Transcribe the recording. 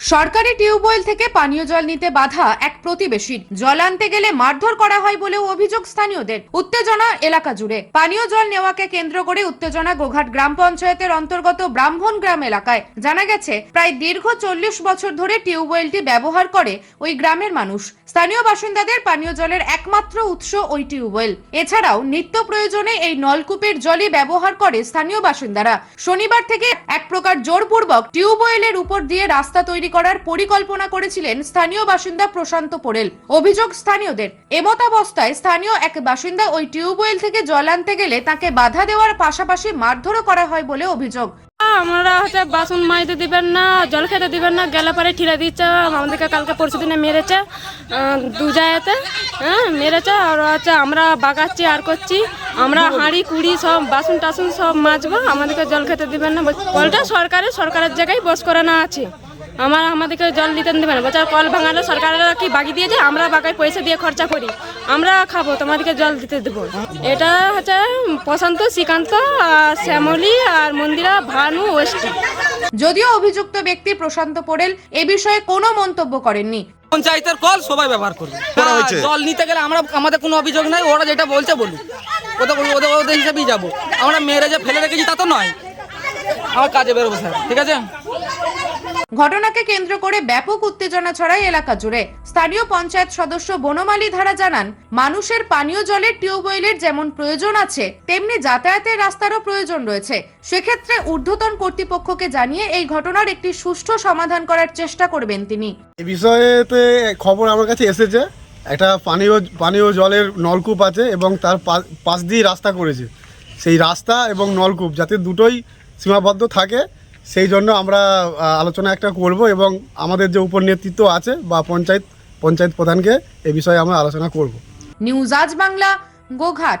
সরকারি টিউবওয়েল থেকে পানীয় জল নিতে বাধা এক প্রতিবেশীর জল আনতে গেলে মারধর করা হয় বলেও অভিযোগ স্থানীয়দের। উত্তেজনা এলাকা জুড়ে। পানীয় জল নেওয়াকে কেন্দ্র করে উত্তেজনা গোঘাট গ্রাম পঞ্চায়েতের অন্তর্গত ব্রাহ্মণ গ্রাম এলাকায়। জানা গেছে, প্রায় দীর্ঘ চল্লিশ বছর ধরে টিউবওয়েলটি ব্যবহার করে ওই গ্রামের মানুষ। স্থানীয় বাসিন্দাদের পানীয় জলের একমাত্র উৎস ওই টিউবওয়েল। এছাড়াও নিত্য প্রয়োজনে এই নলকূপের জলই ব্যবহার করে স্থানীয় বাসিন্দারা। শনিবার থেকে এক প্রকার জোরপূর্বক টিউবওয়েলের উপর দিয়ে রাস্তা তৈরি করার পরিকল্পনা করেছিলেন স্থানীয় বাসিন্দা প্রশান্ত পোড়েল। অভিযোগ স্থানীয়দের। এমতাবস্থায় স্থানীয় এক বাসিন্দা ওই টিউবওয়েল থেকে জল আনতে গেলে তাকে বাধা দেওয়ার পাশাপাশি মারধরও করা হয় বলে অভিযোগ। আমরা হচ্ছে বাসন মাজতে দিবেন না, জল খেতে দিবেন না, গেলে পরে ঠিলা দিচ্ছে, আমাদেরকে কালকে পরশু দিনে মেরেছে দু জায়গাতে হ্যাঁ মেরেছে, আর হচ্ছে আমরা বাগাচ্ছি, আর করছি, আমরা হাঁড়ি, কুড়ি সব, বাসন টাসন সব মাজবো, আমাদেরকে জল খেতে দিবেন না কলটা সরকারের সরকারের জায়গায় বস করানো আছে। আমার আমাদেরকে জল দিতে দেবে না। বছর কল ভাঙালে সরকারের কি বাগি দিয়েছে? আমরা বাগায় পয়সা দিয়ে খরচা করি। আমরা খাব তোমাদেরকে জল দিতে দেবো। এটা হচ্ছে প্রশান্ত শ্রীকান্ত আর শ্যামলী আর মন্দিরা ভানু ওয়েস্টি যদিও অভিযুক্ত ব্যক্তি প্রশান্ত পোড়েল এ বিষয়ে কোনো মন্তব্য করেননি। পঞ্চায়েতের কল সবাই ব্যবহার করবে। করা জল নিতে গেলে আমরা আমাদের কোনো অভিযোগ নাই ওরা যেটা বলছে বলুক। ওদের ওদের ওদের হিসাবেই যাব। আমরা মেরে যে ফেলে রেখেছি তা তো নয়। আমার কাজে বেরোবো স্যার। ঠিক আছে? ঘটনাকে কেন্দ্র করে ব্যাপক উত্তেজনা ছড়ায় এলাকা জুড়ে। স্থানীয় পঞ্চায়েত সদস্য বনমালী ধারা জানান, মানুষের পানীয় জলের টিউবওয়েলের যেমন প্রয়োজন আছে, তেমনি যাতায়াতের রাস্তারও প্রয়োজন রয়েছে। সেক্ষেত্রে ঊর্ধ্বতন কর্তৃপক্ষকে জানিয়ে এই ঘটনার একটি সুষ্ঠু সমাধান করার চেষ্টা করবেন তিনি। এই বিষয়েতে খবর আমার কাছে এসেছে, একটা পানীয় পানীয় জলের নলকূপ আছে এবং তার পাশ দিয়ে রাস্তা করেছে। সেই রাস্তা এবং নলকূপ যাতে দুটোই সীমাবদ্ধ থাকে সেই জন্য আমরা আলোচনা একটা করব এবং আমাদের যে উপর নেতৃত্ব আছে বা পঞ্চায়েত পঞ্চায়েত প্রধানকে এ বিষয়ে আমরা আলোচনা করব। নিউজ আজ বাংলা, গোঘাট।